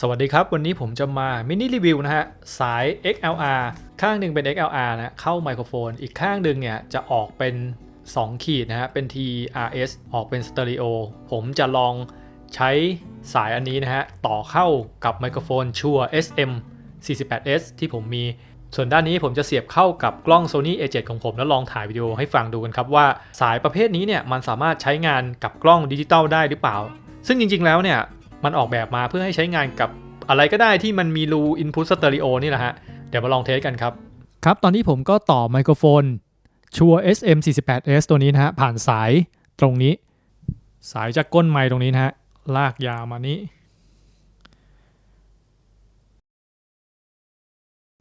สวัสดีครับ วันนี้ผมจะมามินิรีวิวนะฮะ สาย XLR ข้างหนึ่งเป็น XLR นะเข้าไมโครโฟน อีกข้างหนึ่งเนี่ยจะออกเป็น 2 ขีดนะฮะ เป็น TRS ออกเป็นสเตอริโอผมจะลองใช้สายอันนี้นะฮะ ต่อเข้ากับไมโครโฟนชัว SM 48S ที่ผมมี ส่วนด้านนี้ผมจะเสียบเข้ากับกล้อง Sony A7 ของผม แล้วลองถ่ายวิดีโอให้ฟังดูกันครับว่าสายประเภทนี้เนี่ยมันสามารถใช้งานกับกล้องดิจิตอลได้หรือเปล่า ซึ่งจริงๆแล้วเนี่ย มันออกแบบมาเพื่อให้ใช้งานกับอะไรก็ได้ที่มันมีรู Input Stereo นี่แหละฮะ เดี๋ยวมาลองเทสกันครับ ครับตอนนี้ผมก็ต่อไมโครโฟนชัว SM48S ตัวนี้นะฮะ ผ่านสายตรงนี้ สายจากก้นไมค์ตรงนี้นะฮะ ลากยาวมานี้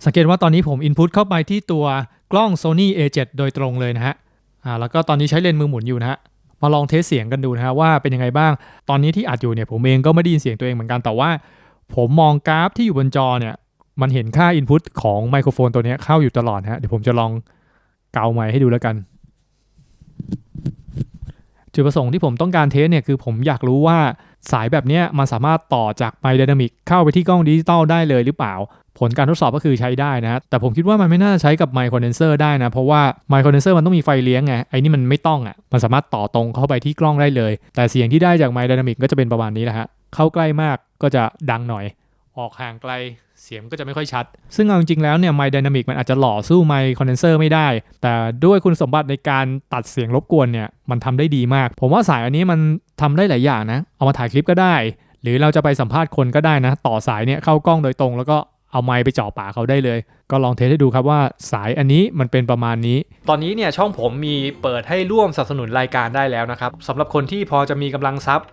สังเกตว่าตอนนี้ผม Input เข้าไปที่ตัวกล้อง Sony A7 โดยตรงเลยนะฮะอ่าแล้วก็ตอนนี้ใช้เลนส์มือหมุนอยู่นะฮะ มาลองเทสเสียงกันดูนะฮะว่าเป็นยังไงบ้าง ตอนนี้ที่อัดอยู่เนี่ยผมเองก็ไม่ได้ยินเสียงตัวเองเหมือนกันแต่ว่า ผมมองกราฟที่อยู่บนจอเนี่ยมันเห็นค่า Input ของไมโครโฟนตัวนี้เข้าอยู่ตลอดนะฮะเดี๋ยวผมจะลองเกาใหม่ให้ดูแล้วกัน จุดประสงค์ที่ผมต้องการเทสเนี่ยคือผมอยากรู้ว่าสายแบบนี้มันสามารถต่อจากไมค์ไดนามิกเข้าไปที่กล้องดิจิตอลได้เลยหรือเปล่า ผลการทดสอบก็คือใช้ได้นะ แต่ผมคิดว่ามันไม่น่าจะใช้กับไมค์คอนเดนเซอร์ได้นะ เพราะว่าไมค์คอนเดนเซอร์มันต้องมีไฟเลี้ยงไงไอ้นี่มันไม่ต้องอะมันสามารถต่อตรงเข้าไปที่กล้องได้เลย แต่เสียงที่ได้จากไมค์ไดนามิกก็จะเป็นประมาณนี้แหละฮะเข้าใกล้มากก็จะดังหน่อย ออกห่างไกล เสียงก็จะไม่ค่อยชัด ซึ่งเอาจริงๆแล้วเนี่ยไมค์ไดนามิกมันอาจจะหล่อสู้ไมค์คอนเดนเซอร์ไม่ได้ แต่ด้วยคุณสมบัติในการตัดเสียงรบกวนเนี่ยมันทำได้ดีมาก ผมว่าสายอันนี้มันทำได้หลายอย่างนะ เอามาถ่ายคลิปก็ได้ หรือเราจะไปสัมภาษณ์คนก็ได้นะ ต่อสายเนี่ยเข้ากล้องโดยตรง แล้วก็เอาไมค์ไปเจ่อปากเขาได้เลย ก็ลองเทสให้ดูครับว่าสายอันนี้มันเป็นประมาณนี้ ตอนนี้เนี่ยช่องผมมีเปิดให้ร่วมสนับสนุนรายการได้แล้วนะครับสำหรับคนที่พอจะมีกำลังทรัพย์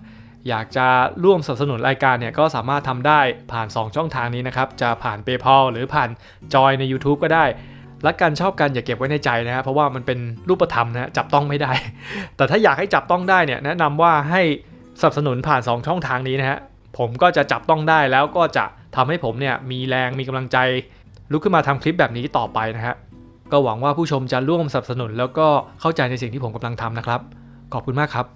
อยากจะร่วมสนับสนุนรายการเนี่ยก็สามารถทำได้ผ่าน 2 ช่องทางนี้นะครับ จะผ่าน PayPal หรือผ่านจอยใน YouTube ก็ได้รักกันชอบกันอย่าเก็บไว้ในใจนะฮะเพราะว่ามันเป็นรูปธรรมนะจับต้องไม่ได้ แต่ถ้าอยากให้จับต้องได้เนี่ยแนะนำว่าให้สนับสนุนผ่าน 2 ช่องทางนี้นะฮะผมก็จะจับต้องได้แล้วก็จะทำให้ผมเนี่ยมีแรงมีกำลังใจ ลุกขึ้นมาทำคลิปแบบนี้ต่อไปนะฮะก็หวังว่าผู้ชมจะร่วมสนับสนุน แล้วก็เข้าใจในสิ่งที่ผมกำลังทำนะครับ ขอบคุณมากครับ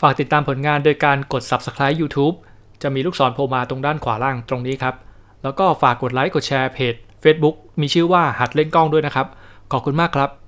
ฝากติดตามผลงานโดยการกด subscribe YouTube จะมีลูกศรโผล่มาตรงด้านขวาล่างตรงนี้ครับ แล้วก็ฝากกดไลค์กดแชร์เพจ Facebook มีชื่อว่าหัดเล่นกล้องด้วยนะครับ ขอบคุณมากครับ